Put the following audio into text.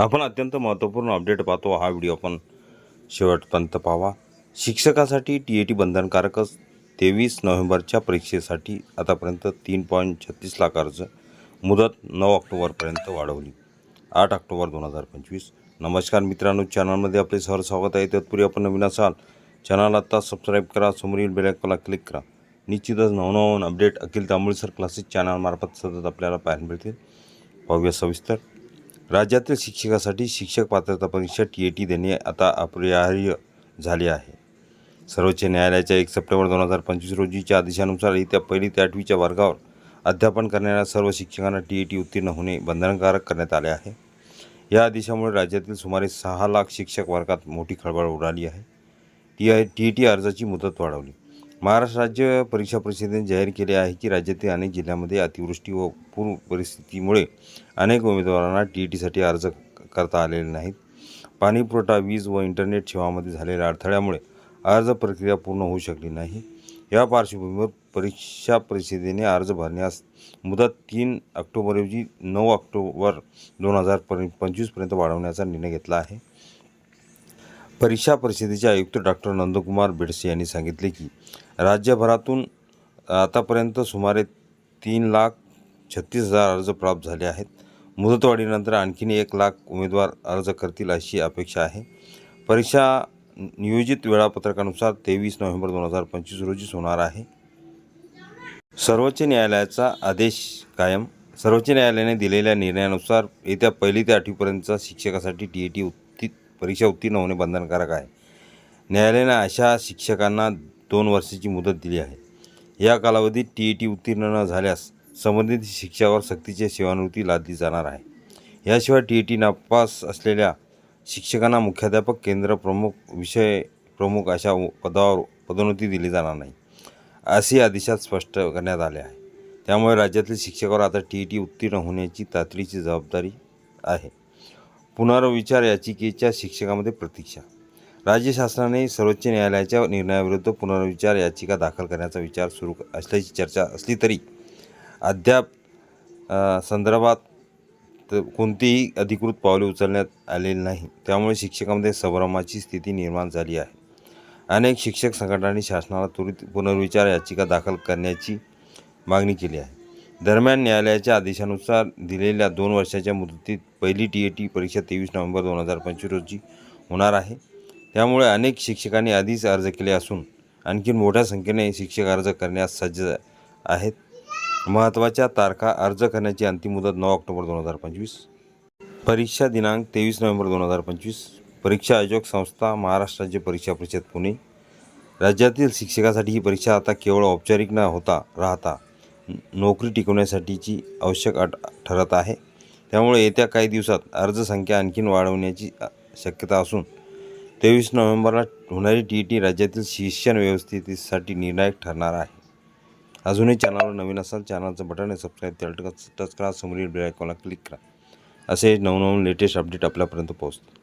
आपण अत्यंत महत्त्वपूर्ण अपडेट पाहतो. हा व्हिडिओ आपण शेवटपर्यंत पाहावा. शिक्षकासाठी टी ए टी बंधनकारकच तेवीस नोव्हेंबरच्या परीक्षेसाठी आतापर्यंत तीन पॉईंट छत्तीस लाख अर्ज. मुदत नऊ ऑक्टोबरपर्यंत वाढवली. आठ ऑक्टोबर दोन हजार पंचवीस. नमस्कार मित्रांनो चॅनलमध्ये आपले सहर स्वागत आहे. तत्पूर्वी आपण नवीन असाल चॅनल आत्ता सबस्क्राईब करा समोरील बेलायकॉनला क्लिक करा. निश्चितच नवनवन अपडेट अखिल तांबुळसर क्लासेस चॅनलमार्फत सतत आपल्याला पाहायला मिळतील. पाहूया सविस्तर. राज्यातील शिक्षकासाठी शिक्षक पात्रता परीक्षा टी ए टी देणे आता अपरिहार्य झाले आहे. सर्वोच्च न्यायालयाच्या एक सप्टेंबर दोन हजार पंचवीस रोजीच्या आदेशानुसार येत्या पहिली ते आठवीच्या वर्गावर अध्यापन करणाऱ्या सर्व शिक्षकांना टी ए टी उत्तीर्ण होणे बंधनकारक करण्यात आले आहे. या आदेशामुळे राज्यातील सुमारे सहा लाख शिक्षक वर्गात मोठी खळबळ उडाली आहे. T I T E T अर्जाची मुदत वाढवली. महाराष्ट्र राज्य परीक्षा परिषदेने जाहीर केले आहे की राज्यातील अनेक जिल्ह्यांमध्ये अतिवृष्टी व पूर परिस्थितीमुळे अनेक उमेदवारांना टी ई टीसाठी अर्ज करता आलेले नाहीत. पाणीपुरवठा वीज व इंटरनेट सेवामध्ये झालेल्या अडथळ्यामुळे अर्ज प्रक्रिया पूर्ण होऊ शकली नाही. या पार्श्वभूमीवर परीक्षा परिषदेने अर्ज भरण्यास मुदत तीन ऑक्टोबरऐवजी नऊ ऑक्टोबर दोन हजार पर पंचवीसपर्यंत वाढवण्याचा निर्णय घेतला आहे. परीक्षा परिषदेचे आयुक्त डॉक्टर नंदकुमार बेडसे यांनी सांगितले की राज्यभरातून आतापर्यंत सुमारे तीन लाख छत्तीस हजार अर्ज प्राप्त झाले आहेत. मुदतवाढीनंतर आणखीन एक लाख उमेदवार अर्ज करतील अशी अपेक्षा आहे. परीक्षा नियोजित वेळापत्रकानुसार तेवीस नोव्हेंबर दोन हजार पंचवीस रोजीच होणार आहे. सर्वोच्च न्यायालयाचा आदेश कायम. सर्वोच्च न्यायालयाने दिलेल्या निर्णयानुसार येत्या पहिली ते आठवीपर्यंतच्या शिक्षकासाठी टी ए टी उत्ती परीक्षा उत्तीर्ण होणे बंधनकारक आहे. न्यायालयाने अशा शिक्षकांना दोन वर्षाची मुदत दिली आहे. या कालावधीत टी ई टी उत्तीर्ण न झाल्यास संबंधित शिक्षकावर सक्तीची सेवानिवृत्ती लादली जाणार आहे. याशिवाय टी ई टी नापास असलेल्या शिक्षकांना मुख्याध्यापक केंद्र प्रमुख विषय प्रमुख अशा पदावर पदोन्नती दिली जाणार नाही असे आदेशात स्पष्ट करण्यात आले आहे. त्यामुळे राज्यातील शिक्षकावर आता टी ई टी उत्तीर्ण होण्याची तातडीची जबाबदारी आहे. पुनर्विचार याचिकेच्या शिक्षकामध्ये प्रतीक्षा. राज्य शासनाने सर्वोच्च न्यायालयाच्या निर्णयाविरुद्ध पुनर्विचार याचिका दाखल करण्याचा विचार सुरू असल्याची चर्चा असली तरी अद्याप संदर्भात कोणतीही अधिकृत पावले उचलण्यात आलेली नाही. त्यामुळे शिक्षकामध्ये संभ्रमाची स्थिती निर्माण झाली आहे. अनेक शिक्षक संघटनांनी शासनाला त्वरित पुनर्विचार याचिका दाखल करण्याची मागणी केली आहे. दरम्यान न्यायालयाच्या आदेशानुसार दिलेल्या दोन वर्षाच्या मुदतीत पहिली टी ए टी परीक्षा तेवीस नोव्हेंबर दोन हजार पंचवीस रोजी होणार आहे. त्यामुळे अनेक शिक्षकांनी आधीच अर्ज केले असून आणखी मोठ्या संख्येने शिक्षक अर्ज करण्यास सज्ज आहेत. महत्त्वाच्या तारखा अर्ज करण्याची अंतिम मुदत नऊ ऑक्टोबर दोन हजार पंचवीस परीक्षा दिनांक तेवीस नोव्हेंबर दोन हजार पंचवीस परीक्षा आयोजक संस्था महाराष्ट्र राज्य परीक्षा परिषद पुणे. राज्यातील शिक्षकासाठी ही परीक्षा आता केवळ औपचारिक न होता राहता नोकरी टिकवण्यासाठीची आवश्यक अट ठरत आहे. त्यामुळे येत्या काही दिवसात अर्जसंख्या आणखीन वाढवण्याची शक्यता असून तेवीस नोव्हेंबरला होणारी टी ई टी राज्यातील शिक्षण व्यवस्थेसाठी निर्णायक ठरणार आहे. अजूनही चॅनलवर नवीन असाल चॅनलचं बटन आहे सबस्क्राईब त्याला टच करा समोरील बेल आयकॉनला क्लिक करा. असे नवनवीन लेटेस्ट अपडेट आपल्यापर्यंत पोहोचतो